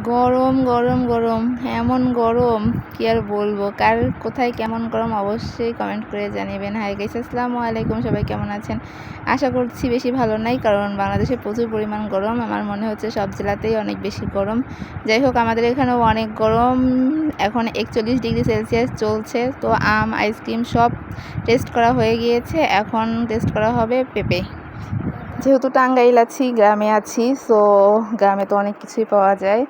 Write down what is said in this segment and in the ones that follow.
গরম গরম গরম, এমন গরম, কি আর বলব? কার কোথায় কেমন গরম, অবশ্যই কমেন্ট করে জানিবেন। হাই গাইস আসসালামু আলাইকুম, সবাই কেমন আছেন? আশা করছি বেশি ভালো নাই, কারণ বাংলাদেশে প্রচুর পরিমাণ গরম। আমার মনে হচ্ছে সব জেলাতেই অনেক বেশি গরম। যাই হোক, আমাদের এখানেও অনেক গরম। এখন একচল্লিশ ডিগ্রি সেলসিয়াস চলছে। তো আম আইসক্রিম সব টেস্ট করা হয়ে গিয়েছে। এখন টেস্ট করা হবে পেঁপে। যেহেতু টাঙ্গাইল আছি, গ্রামে আছি সো গ্রামে তো অনেক কিছুই পাওয়া যায়।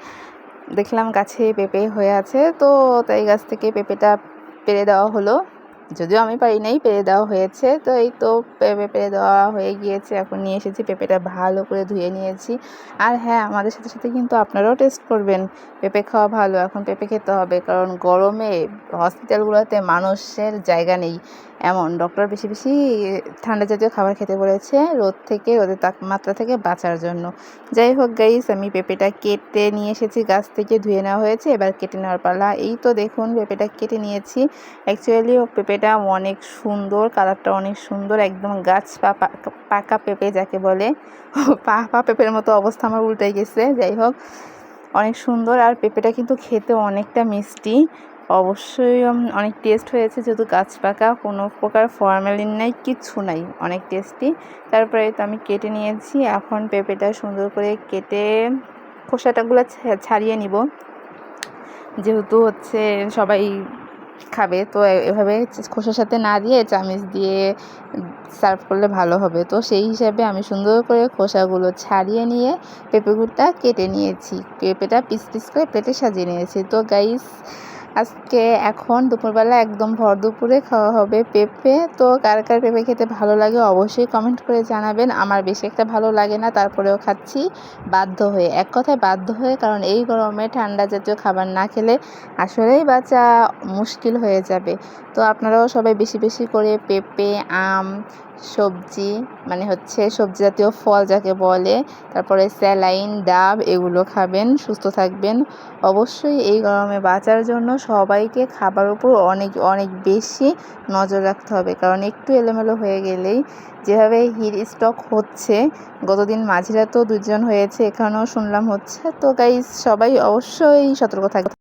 দেখলাম গাছে পেঁপে হয়ে আছে, তো তাই গাছ থেকে পেঁপেটা পেরে দেওয়া হলো। যদিও আমি পারি নাই পেরে দেওয়া হয়েছে। তো এই তো পেঁপে পেরে দেওয়া হয়ে গিয়েছে, এখন নিয়ে এসেছি পেঁপেটা ভালো করে ধুয়ে নিয়েছি। আর হ্যাঁ আমাদের সাথে সাথে কিন্তু আপনারাও টেস্ট করবেন। পেঁপে খাওয়া ভালো, এখন পেঁপে খেতে হবে, কারণ গরমে হসপিটালগুলোতে মানুষের জায়গা নেই। এমন ডক্টর বেশি বেশি ঠান্ডা জাতীয় খাবার খেতে বলেছে রোদ থেকে, রোদের তাপমাত্রা থেকে বাঁচার জন্য। যাই হোক গাইস আমি পেঁপেটা কেটে নিয়ে এসেছি, গাছ থেকে ধুয়ে নেওয়া হয়েছে। এবার কেটে নেওয়ার পালা। এই তো দেখুন, পেঁপেটা কেটে নিয়েছি। অ্যাকচুয়ালি পেঁপেটা অনেক সুন্দর, কালারটা অনেক সুন্দর, একদম গাছ পাকা পেঁপে যাকে বলে। পা পেঁপের মতো অবস্থা আমার উল্টাই গেছে, যাই হোক। অনেক সুন্দর আর পেঁপেটা কিন্তু খেতে অনেকটা মিষ্টি। অবশ্যই অনেক টেস্ট হয়েছে, যেহেতু গাছ পাকা, কোনো প্রকার ফর্মালিন নাই, কিচ্ছু নাই, অনেক টেস্টি তারপরে তো আমি কেটে নিয়েছি, এখন পেঁপেটা সুন্দর করে কেটে খোসাটাগুলো ছাড়িয়ে নিব। যেহেতু হচ্ছে সবাই খাবে। তো এভাবে খোসার সাথে না দিয়ে চামিচ দিয়ে সার্ভ করলে ভালো হবে। তো সেই হিসাবে আমি সুন্দর করে খোসাগুলো ছাড়িয়ে নিয়ে পেঁপেগুলোটা কেটে নিয়েছি। পেঁপেটা পিস পিস করে প্লেটে সাজিয়ে নিয়েছি। তো গাইস আজকে এখন দুপুরবেলা একদম ভর দুপুরে খাওয়া হবে পেঁপে। তো কার কার পেঁপে খেতে ভালো লাগে অবশ্যই কমেন্ট করে জানাবেন। আমার বেশি একটা ভালো লাগে না, তারপরেও খাচ্ছি বাধ্য হয়ে। এক কথায় বাধ্য হয়ে, কারণ এই গরমে ঠান্ডা জাতীয় খাবার না খেলে আসলেই বাচ্চা মুশকিল হয়ে যাবে। তো আপনারাও সবাই বেশি বেশি করে পেঁপে, আম সবজি মানে হচ্ছে সবজি জাতীয় ফল যাকে বলে, তারপরে স্যালাইন, ডাব, এগুলো খাবেন, সুস্থ থাকবেন। অবশ্যই এই গরমে বাঁচার জন্য সবাইকে খাবার উপর অনেক অনেক বেশি নজর রাখতে হবে। কারণ একটু এলোমেলো হয়ে গেলেই যেভাবে হিট স্টক হচ্ছে, গতদিন মাঝিরা তো দুজন হয়েছে, এখানেও শুনলাম হচ্ছে। তো গাইজ সবাই অবশ্যই সতর্ক থাকবে